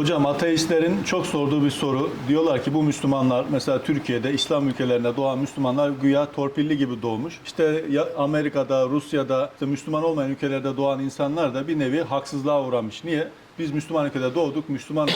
Hocam ateistlerin çok sorduğu bir soru. Diyorlar ki bu Müslümanlar mesela Türkiye'de İslam ülkelerinde doğan Müslümanlar güya torpilli gibi doğmuş. İşte Amerika'da, Rusya'da işte Müslüman olmayan ülkelerde doğan insanlar da bir nevi haksızlığa uğramış. Niye? Biz Müslüman ülkede doğduk, Müslüman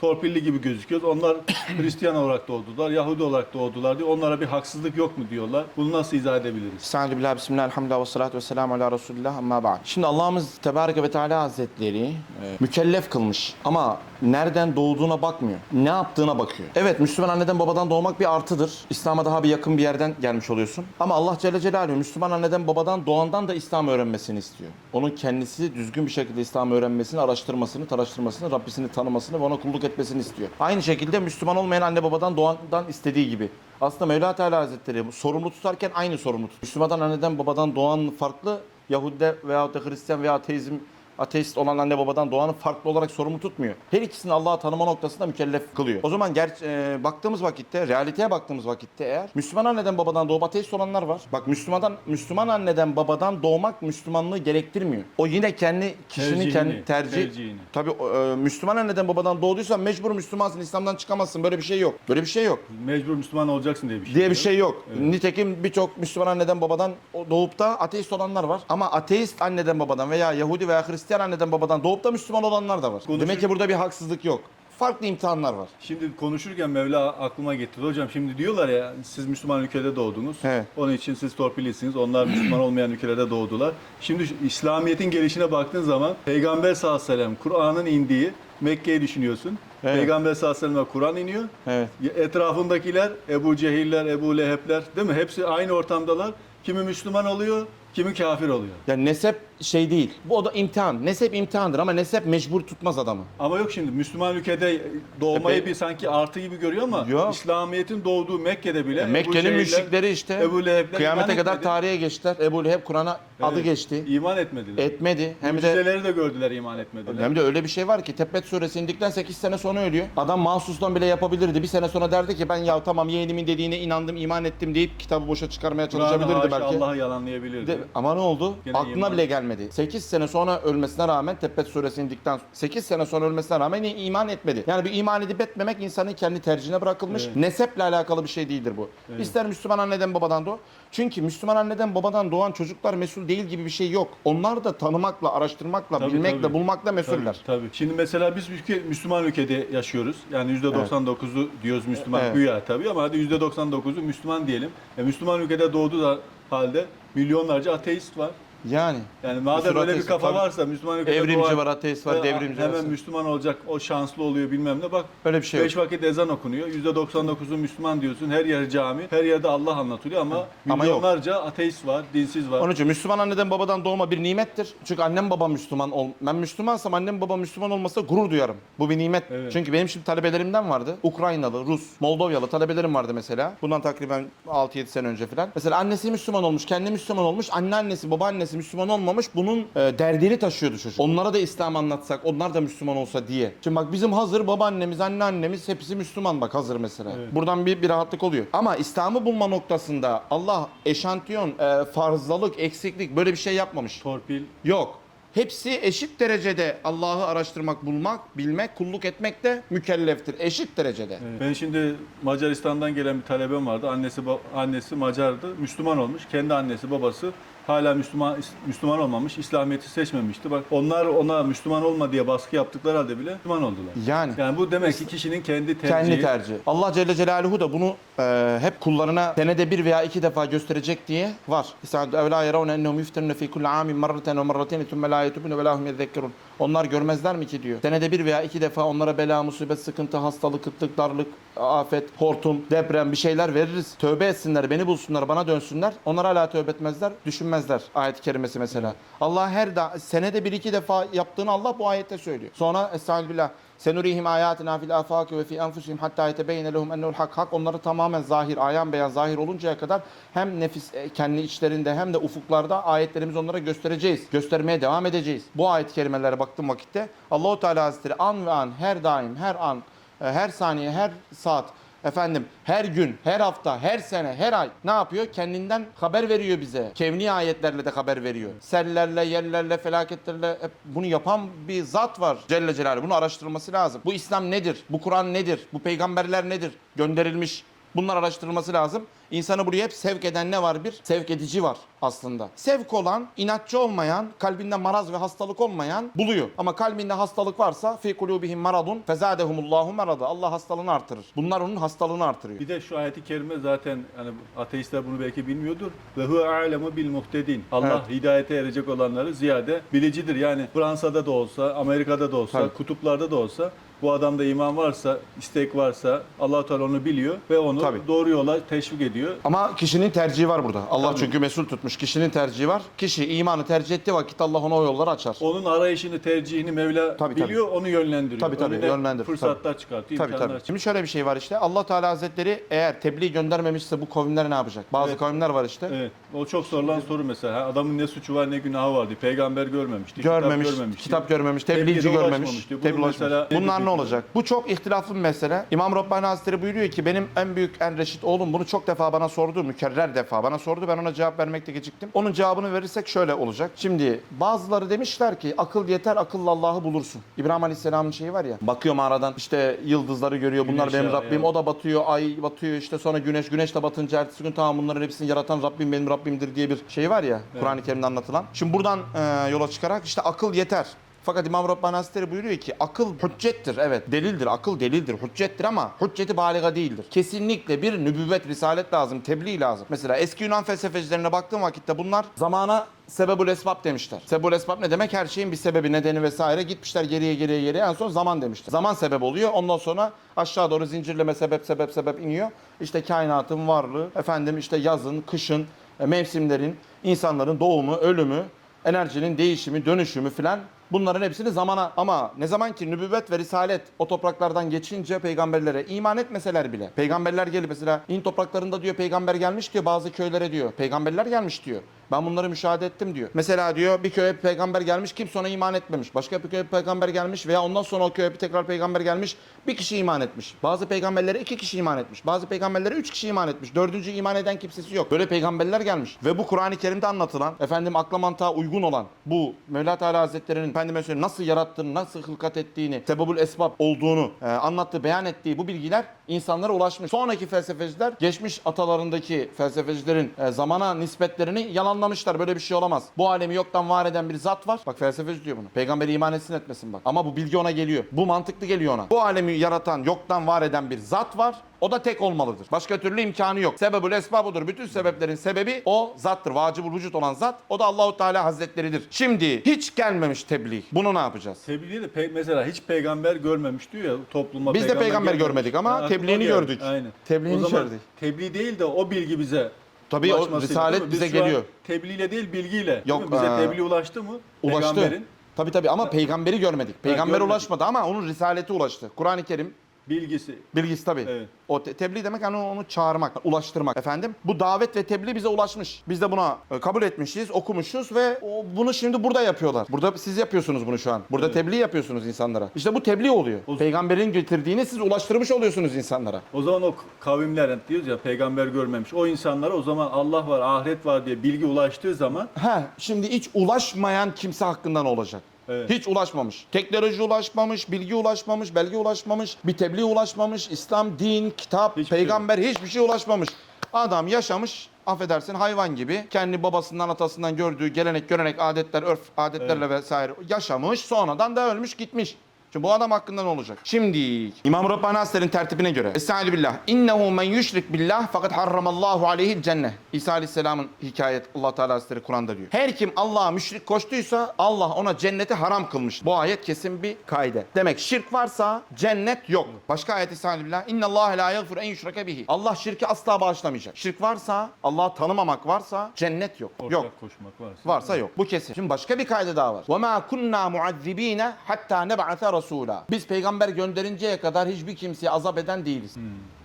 torpilli gibi gözüküyoruz. Onlar Hristiyan olarak doğdular, Yahudi olarak doğdular diyor. Onlara bir haksızlık yok mu diyorlar. Bunu nasıl izah edebiliriz? Estaizu billah, bismillah, elhamdülillah ve salatu ve selamu ala Resulullah amma ba'd. Şimdi Allah'ımız Tebareke ve Teala Hazretleri e, mükellef kılmış ama nereden doğduğuna bakmıyor. Ne yaptığına bakıyor. Evet Müslüman anneden babadan doğmak bir artıdır. İslam'a daha bir yakın bir yerden gelmiş oluyorsun. Ama Allah Celle Celaluhu Müslüman anneden babadan doğandan da İslam öğrenmesini istiyor. Onun kendisi düzgün bir şekilde İslam öğrenmesini, araştırmasını, taraştırmasını, Rabbisini tanımasını ve ona kulluk etmesini istiyor. Aynı şekilde Müslüman olmayan anne babadan doğandan istediği gibi. Aslında Mevla Teala Hazretleri sorumlu tutarken aynı sorumlu tutuyor. Müslümandan anneden babadan doğan farklı, Yahudi veyahut da Hristiyan veya ateizm ateist olan anne babadan doğanı farklı olarak sorumlu tutmuyor. Her ikisini Allah'a tanıma noktasında mükellef kılıyor. O zaman ger e, baktığımız vakitte, realiteye baktığımız vakitte eğer Müslüman anneden babadan doğup ateist olanlar var. Bak Müslümandan Müslüman anneden babadan doğmak Müslümanlığı gerektirmiyor. O yine kendi kişinin Tercihini, kendi tercih tercihini. Tabii e, Müslüman anneden babadan doğduysan mecbur Müslümansın, İslam'dan çıkamazsın. Böyle bir şey yok. Böyle bir şey yok. Mecbur Müslüman olacaksın diye bir şey. diye bir şey yok. Nitekim birçok Müslüman anneden babadan doğup da ateist olanlar var. Ama ateist anneden babadan veya Yahudi veya Hristiyan anneden babadan doğup da Müslüman olanlar da var. Konuşur- Demek ki burada bir haksızlık yok. Farklı imtihanlar var. Şimdi konuşurken Mevla aklıma getirdi. Hocam şimdi diyorlar ya siz Müslüman ülkede doğdunuz. Evet. Onun için siz torpillisiniz. Onlar Müslüman olmayan ülkelerde doğdular. Şimdi İslamiyet'in gelişine baktığın zaman Peygamber sallallahu aleyhi ve sellem Kur'an'ın indiği Mekke'yi düşünüyorsun. Evet. Peygamber sallallahu aleyhi ve sellem'e Kur'an iniyor. Evet. Etrafındakiler Ebu Cehiller, Ebu Leheb'ler değil mi? Hepsi aynı ortamdalar. Kimi Müslüman oluyor, kimi kafir oluyor. Yani nesep şey değil. Bu o da imtihan. Nesep imtihandır ama nesep mecbur tutmaz adamı. Ama yok şimdi Müslüman ülkede doğmayı Epey- bir sanki artı gibi görüyor ama Yok. İslamiyet'in doğduğu Mekke'de bile Ebu Mekke'nin Cehiller, müşrikleri işte Ebu Leheb'ler kıyamete iman kadar etmedi. tarihe geçtiler. Ebu Leheb Kur'an'a adı Evet, geçti. İman etmediler. Etmedi. Hem de Mucizeleri de gördüler, iman etmediler. Hem de öyle bir şey var ki Tebbet suresi indikten 8 sene sonra ölüyor. Adam mahsustan bile yapabilirdi. Bir sene sonra derdi ki ben ya tamam yeğenimin dediğine inandım, iman ettim deyip kitabı boşa çıkarmaya Kur'an'ı çalışabilirdi haşa belki. Allah'ı yalanlayabilirdi. De- ama ne oldu? Gene Aklına iman. bile gelmedi. 8 sene sonra ölmesine rağmen Tebbet suresi indikten 8 sene sonra ölmesine rağmen iman etmedi. Yani bir iman edip etmemek insanın kendi tercihine bırakılmış. Evet. Neseple alakalı bir şey değildir bu. İster Müslüman anneden babadan doğ. Çünkü Müslüman anneden babadan doğan çocuklar mesul değil gibi bir şey yok. Onlar da tanımakla, araştırmakla, Tabii, bilmekle, tabii. bulmakla mesuller. Tabii, tabii. Şimdi mesela biz ülke, Müslüman ülkede yaşıyoruz. Yani %99'u diyoruz Müslüman Evet. güya tabii ama hadi %99'u Müslüman diyelim. E, Müslüman ülkede doğdu da halde milyonlarca ateist var. Yani Yani madem öyle bir ateist- kafa tabii. varsa Müslüman ülkede Evrimci doğan- var, ateist var, devrimci Hemen var. Müslüman olacak, o şanslı oluyor bilmem ne. Bak Öyle bir şey yok. beş vakit ezan okunuyor. %99'u Müslüman diyorsun. Her yer cami. Her yerde Allah anlatılıyor ama, Ama yok. milyonlarca ateist var, dinsiz var. Onun için Müslüman anneden babadan doğma bir nimettir. Çünkü annem babam Müslüman ol. Ben Müslümansam annem babam Müslüman olmasa gurur duyarım. Bu bir nimet. Evet. Çünkü benim şimdi talebelerimden vardı. Ukraynalı, Rus, Moldovyalı talebelerim vardı mesela. Bundan takriben 6-7 sene önce falan. Mesela annesi Müslüman olmuş, kendi Müslüman olmuş. Anneannesi, babaannesi Müslüman olmamış. Bunun e, derdini taşıyordu çocuk. Onlara da İslam anlatsak, onlar da Müslüman olsa diye. Şimdi bak bizim hazır babaannemiz, anneannemiz hepsi Müslüman bak hazır mesela. Buradan bir, bir rahatlık oluyor. Ama İslam'ı bulma noktasında Allah eşantiyon, e, farzlalık, eksiklik böyle bir şey yapmamış. Torpil. Yok. Hepsi eşit derecede Allah'ı araştırmak, bulmak, bilmek, kulluk etmek de mükelleftir. Eşit derecede. Ben şimdi Macaristan'dan gelen bir talebem vardı. Annesi annesi Macardı. Müslüman olmuş. Kendi annesi babası hala Müslüman Müslüman olmamış. İslamiyet'i seçmemişti. Bak onlar ona Müslüman olma diye baskı yaptıkları halde bile Müslüman oldular. Yani Yani bu demek ki kişinin kendi tercihi. kendi tercih. Allah Celle Celaluhu da bunu e, hep kullarına senede bir veya iki defa gösterecek diye var. İsa'd evla yaravne ennehum yufterune fi kulli amin marraten ve marraten thumme la yetubune ve lahum yezekkerun. Onlar görmezler mi ki diyor. Senede bir veya iki defa onlara bela, musibet, sıkıntı, hastalık, kıtlık, darlık, afet, hortum, deprem bir şeyler veririz. Tövbe etsinler, beni bulsunlar, bana dönsünler. Onlar hala tövbe etmezler, düşünmezler. Ayet-i kerimesi mesela. Allah her da senede bir iki defa yaptığını Allah bu ayette söylüyor. Sonra Estağfirullah. Senurihim ayatina fil afaki ve fi enfusihim hatta yetebeyyene lehum ennehu'l hak. Hak onları tamamen zahir, ayan beyan zahir oluncaya kadar hem nefis e, kendi içlerinde hem de ufuklarda ayetlerimizi onlara göstereceğiz. Göstermeye devam edeceğiz. Bu ayet-i kerimelere baktığım vakitte Allahu Teala Hazretleri an ve an her daim her an e, her saniye, her saat efendim her gün, her hafta, her sene, her ay ne yapıyor? Kendinden haber veriyor bize. Kevni ayetlerle de haber veriyor. Sellerle, yerlerle, felaketlerle hep bunu yapan bir zat var Celle Celaluhu. Bunu araştırılması lazım. Bu İslam nedir? Bu Kur'an nedir? Bu peygamberler nedir? Gönderilmiş. Bunlar araştırılması lazım. İnsanı buraya hep sevk eden ne var? Bir sevk edici var aslında. Sevk olan, inatçı olmayan, kalbinde maraz ve hastalık olmayan buluyor. Ama kalbinde hastalık varsa fi kulubihim maradun fezadehumullahu marada. Allah hastalığını artırır. Bunlar onun hastalığını artırıyor. Bir de şu ayeti kerime zaten hani ateistler bunu belki bilmiyordur. Ve hu alemu bil muhtedin. Allah hidayete erecek olanları ziyade bilicidir. Yani Fransa'da da olsa, Amerika'da da olsa, Tabii. kutuplarda da olsa bu adamda iman varsa, istek varsa Allah Teala onu biliyor ve onu Tabii. doğru yola teşvik ediyor. Ama kişinin tercihi var burada. Allah Tabii. çünkü mesul tutmuş. Kişinin tercihi var. Kişi imanı tercih ettiği vakit Allah ona o yolları açar. Onun arayışını, tercihini Mevla Tabii, tabii. biliyor, onu yönlendiriyor. Tabii, tabii, Önüne yönlendirir, Fırsatlar çıkartıyor, Tabii tabii. Şimdi şöyle bir şey var işte. Allah Teala Hazretleri eğer tebliğ göndermemişse bu kavimler ne yapacak? Bazı Evet. kavimler var işte. Evet. O çok sorulan soru mesela. Adamın ne suçu var ne günahı vardı. Peygamber görmemişti. Görmemiş, kitap görmemişti. kitap görmemiş, tebliğci görmemiş, tebliğ mesela Bunlar ne diyecek? olacak? Bu çok ihtilaflı bir mesele. İmam Rabbani Hazretleri buyuruyor ki benim en büyük en reşit oğlum bunu çok defa bana sordu, mükerrer defa bana sordu. Ben ona cevap vermekte geciktim. Onun cevabını verirsek şöyle olacak. Şimdi bazıları demişler ki akıl yeter, akılla Allah'ı bulursun. İbrahim Aleyhisselam'ın şeyi var ya. Bakıyor mağaradan işte yıldızları görüyor. Bunlar Güneş benim ya, Rabbim. ya. O da batıyor, ay batıyor işte sonra güneş. Güneş de batınca ertesi gün tamam bunların hepsini yaratan Rabbim benim Rabbimdir diye bir şey var ya. Kur'an-ı Kerim'de anlatılan. Şimdi buradan e, yola çıkarak işte akıl yeter. Fakat İmam Rabbani Hazretleri buyuruyor ki akıl hüccettir. Evet delildir, akıl delildir, hüccettir ama hücceti baliga değildir. Kesinlikle bir nübüvvet, risalet lazım, tebliğ lazım. Mesela eski Yunan felsefecilerine baktığım vakitte bunlar zamana sebebul esbab demişler. Sebebul esbab ne demek? Her şeyin bir sebebi, nedeni vesaire. Gitmişler geriye geriye geriye en son zaman demişler. Zaman sebep oluyor. Ondan sonra aşağı doğru zincirleme sebep sebep sebep iniyor. İşte kainatın varlığı, efendim işte yazın, kışın, e, mevsimlerin, insanların doğumu, ölümü, enerjinin değişimi, dönüşümü filan bunların hepsini zamana ama ne zaman ki nübüvvet ve risalet o topraklardan geçince peygamberlere iman etmeseler bile. Peygamberler gelip mesela in topraklarında diyor peygamber gelmiş diyor bazı köylere diyor. Peygamberler gelmiş diyor. Ben bunları müşahede ettim diyor. Mesela diyor bir köye bir peygamber gelmiş kimse ona iman etmemiş. Başka bir köye bir peygamber gelmiş veya ondan sonra o köye bir tekrar peygamber gelmiş bir kişi iman etmiş. Bazı peygamberlere iki kişi iman etmiş. Bazı peygamberlere üç kişi iman etmiş. Dördüncü iman eden kimsesi yok. Böyle peygamberler gelmiş. Ve bu Kur'an-ı Kerim'de anlatılan, efendim akla mantığa uygun olan bu Mevla Teala Hazretleri'nin efendime söyleyeyim nasıl yarattığını, nasıl hılkat ettiğini, sebebul esbab olduğunu e, anlattığı, beyan ettiği bu bilgiler insanlara ulaşmış. Sonraki felsefeciler geçmiş atalarındaki felsefecilerin e, zamana nispetlerini yalanlamışlar. Böyle bir şey olamaz. Bu alemi yoktan var eden bir zat var. Bak felsefeci diyor bunu. Peygamberi iman etsin etmesin bak. Ama bu bilgi ona geliyor. Bu mantıklı geliyor ona. Bu alemi yaratan, yoktan var eden bir zat var. O da tek olmalıdır. Başka türlü imkanı yok. Sebebül esbabudur. Bütün sebeplerin sebebi o zattır. Vacibul vücut olan zat. O da Allahu Teala Hazretleridir. Şimdi hiç gelmemiş tebliğ. Bunu ne yapacağız? Tebliğde de pe- mesela hiç peygamber görmemiş diyor ya topluma Biz de peygamber gelmemiş. görmedik ama aklıma tebliğini geldi. gördük. Aynen. Tebliğini o zaman gördük. tebliğ değil de o bilgi bize Tabii o ulaşmasıyla, risalet değil mi? bize Biz şu an geliyor. Tebliğle değil bilgiyle. değil Yok, mi? Bize aa, tebliğ ulaştı mı? Ulaştı. Peygamberin Tabii tabii ama peygamberi görmedik. Peygamber görmedik. ulaşmadı ama onun risaleti ulaştı. Kur'an-ı Kerim bilgisi. bilgisi tabii. Evet. O te- tebliğ demek hani onu çağırmak, ulaştırmak efendim. Bu davet ve tebliğ bize ulaşmış. Biz de buna e, kabul etmişiz, okumuşuz ve o, bunu şimdi burada yapıyorlar. Burada siz yapıyorsunuz bunu şu an. Burada Evet. tebliğ yapıyorsunuz insanlara. İşte bu tebliğ oluyor. O- Peygamberin getirdiğini siz ulaştırmış oluyorsunuz insanlara. O zaman o kavimler hani diyoruz ya peygamber görmemiş. O insanlara o zaman Allah var, ahiret var diye bilgi ulaştığı zaman He, şimdi hiç ulaşmayan kimse hakkında ne olacak? Evet. Hiç ulaşmamış. Teknoloji ulaşmamış, bilgi ulaşmamış, belge ulaşmamış, bir tebliğ ulaşmamış, İslam, din, kitap, Hiçbir şey peygamber hiçbir şey ulaşmamış. Adam yaşamış, affedersin hayvan gibi kendi babasından atasından gördüğü gelenek, görenek, adetler, örf, adetlerle vesaire yaşamış. Sonradan da ölmüş gitmiş. Şimdi bu adam hakkında ne olacak? Şimdi İmam Rabbani Asler'in tertibine göre. Estaizu billah. İnnehu men yüşrik billah fakat harramallahu aleyhi cennet. İsa Aleyhisselam'ın hikayet Allah Teala Hazretleri Kur'an'da diyor. Her kim Allah'a müşrik koştuysa Allah ona cenneti haram kılmıştır. Bu ayet kesin bir kaide. Demek şirk varsa cennet yok. Başka ayet İsa billah. İnne Allah la yagfir en yüşreke bihi. Allah şirki asla bağışlamayacak. Şirk varsa, Allah'ı tanımamak varsa cennet yok. Ortak yok. koşmak varsa. Varsa yok. Bu kesin. Şimdi başka bir kaide daha var. Ve ma kunna muazzibine hatta neb'ate rasûlâ. Biz peygamber gönderinceye kadar hiçbir kimseye azap eden değiliz.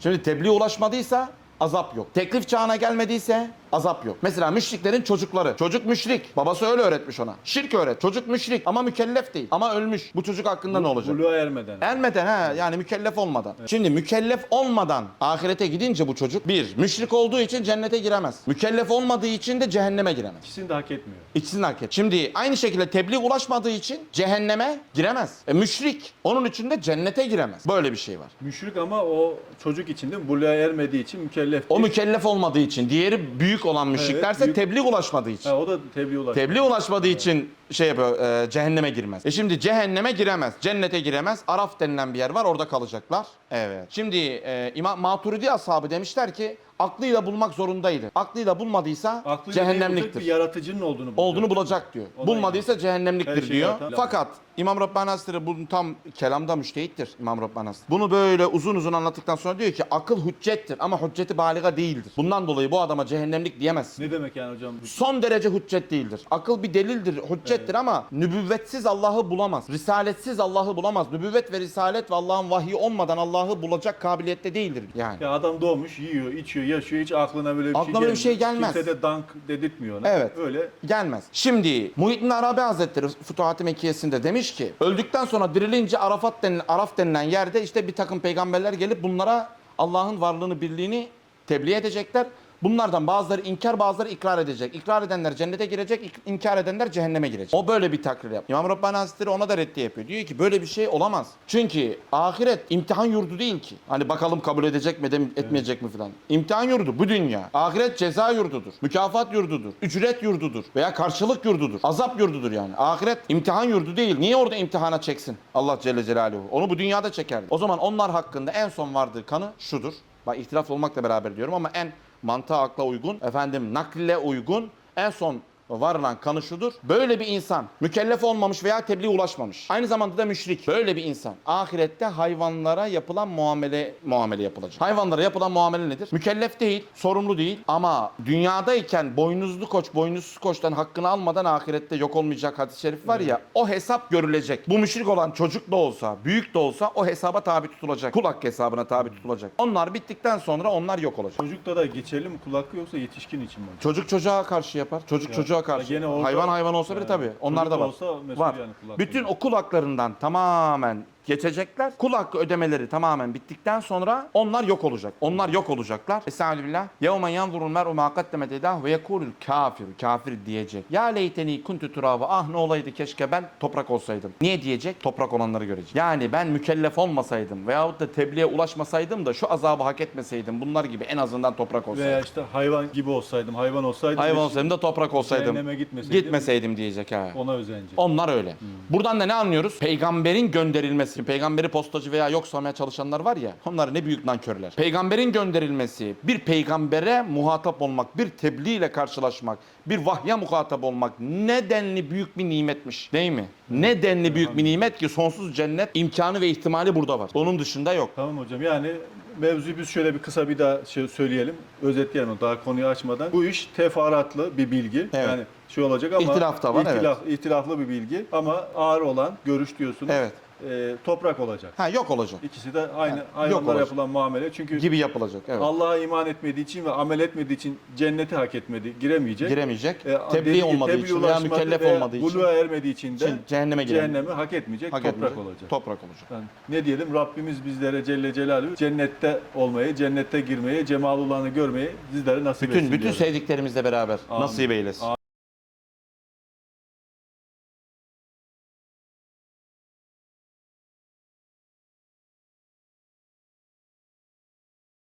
Şimdi tebliğ ulaşmadıysa azap yok. Teklif çağına gelmediyse Azap yok. Mesela müşriklerin çocukları. Çocuk müşrik. Babası öyle öğretmiş ona. Şirk öğret. Çocuk müşrik ama mükellef değil. Ama ölmüş. Bu çocuk hakkında ne olacak? Buluğa ermeden. Ermeden ha yani mükellef olmadan. Şimdi mükellef olmadan ahirete gidince bu çocuk bir müşrik olduğu için cennete giremez. Mükellef olmadığı için de cehenneme giremez. İkisini de hak etmiyor. İkisini hak et. Şimdi aynı şekilde tebliğ ulaşmadığı için cehenneme giremez. E, müşrik onun için de cennete giremez. Böyle bir şey var. Müşrik ama o çocuk için mi? Buluğa ermediği için mükellef O değil. mükellef olmadığı için. Diğeri büyük olan müşriklerse büyük- tebliğ ulaşmadığı için. Ha, o da tebliğ ulaşıyor. Tebliğ ulaşmadığı için şey yapıyor, e, cehenneme girmez. E şimdi cehenneme giremez, cennete giremez. Araf denilen bir yer var, orada kalacaklar. Evet. Şimdi e, İmam Maturidi ashabı demişler ki aklıyla bulmak zorundaydı. Aklıyla bulmadıysa Aklıyla cehennemliktir. Bir yaratıcının olduğunu bulacak. Olduğunu bulacak diyor. O da Bulmadıysa cehennemliktir Her şeyi diyor. yaratan- Fakat İmam Rabbani Hazretleri bunun tam kelamda müştehittir İmam Rabbani Hazretleri. Bunu böyle uzun uzun anlattıktan sonra diyor ki akıl hüccettir ama hücceti baliga değildir. Bundan dolayı bu adama cehennemlik diyemezsin. Ne demek yani hocam? Son derece hüccet değildir. Akıl bir delildir, hüccettir ama nübüvvetsiz Allah'ı bulamaz. Risaletsiz Allah'ı bulamaz. Nübüvvet ve risalet ve Allah'ın vahyi olmadan Allah'ı bulacak kabiliyette değildir yani. Ya adam doğmuş, yiyor, içiyor, yaşıyor. Hiç aklına böyle bir Aklına şey böyle bir şey gelmez. Kimse de dank dedirtmiyor ona. Evet. Öyle Gelmez. Şimdi Muhyiddin Arabi Hazretleri Futuhat-ı Mekkiyesinde demiş ki öldükten sonra dirilince Arafat denilen, Araf denilen yerde işte bir takım peygamberler gelip bunlara Allah'ın varlığını, birliğini tebliğ edecekler. Bunlardan bazıları inkar bazıları ikrar edecek. İkrar edenler cennete girecek, inkar edenler cehenneme girecek. O böyle bir takrir yapıyor. İmam Rabbani Hazretleri ona da reddiye yapıyor. Diyor ki böyle bir şey olamaz. Çünkü ahiret imtihan yurdu değil ki. Hani bakalım kabul edecek mi etmeyecek mi filan. İmtihan yurdu bu dünya. Ahiret ceza yurdudur. Mükafat yurdudur. Ücret yurdudur. Veya karşılık yurdudur. Azap yurdudur yani. Ahiret imtihan yurdu değil. Niye orada imtihana çeksin Allah Celle Celaluhu? Onu bu dünyada çekerdi. O zaman onlar hakkında en son vardığı kanı şudur. Bak ihtilaf olmakla beraber diyorum ama en mantığa akla uygun, efendim nakle uygun. En son varılan kanı şudur. Böyle bir insan mükellef olmamış veya tebliğ ulaşmamış. Aynı zamanda da müşrik. Böyle bir insan ahirette hayvanlara yapılan muamele muamele yapılacak. Hayvanlara yapılan muamele nedir? Mükellef değil, sorumlu değil ama dünyadayken boynuzlu koç boynuzsuz koçtan hakkını almadan ahirette yok olmayacak hadis-i şerif var ya o hesap görülecek. Bu müşrik olan çocuk da olsa, büyük de olsa o hesaba tabi tutulacak. Kul hakkı hesabına tabi tutulacak. Onlar bittikten sonra onlar yok olacak. çocukta da geçerli mi kulak yoksa yetişkin için mi? Çocuk çocuğa karşı yapar. Çocuk Ya, çocuğa karşı. gene orada- hayvan hayvan olsa bile Yani tabii. Onlar da çocuk var. olsa mesul var. yani Bütün hakkı. o kul haklarından tamamen geçecekler. Kul hakkı ödemeleri tamamen bittikten sonra onlar yok olacak. Onlar yok olacaklar. Estağfirullah. Yevmen yanzurul mer'u ma kaddemet edah ve yekulul kafir. Kafir diyecek. Ya leyteni kuntu turaba. Ah ne olaydı keşke ben toprak olsaydım. Niye diyecek? Toprak olanları görecek. Yani ben mükellef olmasaydım veyahut da tebliğe ulaşmasaydım da şu azabı hak etmeseydim. Bunlar gibi en azından toprak olsaydım. Veya işte hayvan gibi olsaydım, hayvan olsaydım. Hayvan olsaydım da toprak olsaydım. Gitmeseydim. Gitmeseydim diyecek ha. Ona özenecek. Onlar öyle. Buradan da ne anlıyoruz? Peygamberin gönderilmesi. Peygamberi postacı veya yok sanmaya çalışanlar var ya. Onlar ne büyük nankörler. Peygamberin gönderilmesi, bir peygambere muhatap olmak, bir tebliğ ile karşılaşmak, bir vahye muhatap olmak ne denli büyük bir nimetmiş. Değil mi? Ne denli büyük bir nimet ki sonsuz cennet imkanı ve ihtimali burada var. Onun dışında yok. Tamam hocam yani mevzuyu biz şöyle bir kısa bir daha şey söyleyelim. Özetleyelim daha konuyu açmadan. Bu iş teferruatlı bir bilgi. Evet. Yani şey olacak ama İhtilaf da var, ihtilaf- ihtilaflı bir bilgi ama ağır olan görüş diyorsunuz. Evet. E, toprak olacak. Ha yok olacak. İkisi de aynı yok hayvanlara olacak. yapılan muamele. Çünkü Gibi yapılacak. Evet. Allah'a iman etmediği için ve amel etmediği için cenneti hak etmedi, giremeyecek. Giremeyecek. E, tebliğ gibi olmadığı tebliğ için veya mükellef olmadığı için. Buluğa ermediği için de cehenneme giremeyecek. cehennemi hak etmeyecek, Hak toprak etmeyecek. olacak. Toprak olacak. Yani ne diyelim Rabbimiz bizlere Celle Celaluhu cennette olmayı, cennette girmeyi, cemalullahını görmeyi bizlere nasip etsin. Bütün bütün diyelim. sevdiklerimizle beraber Amin. nasip eylesin.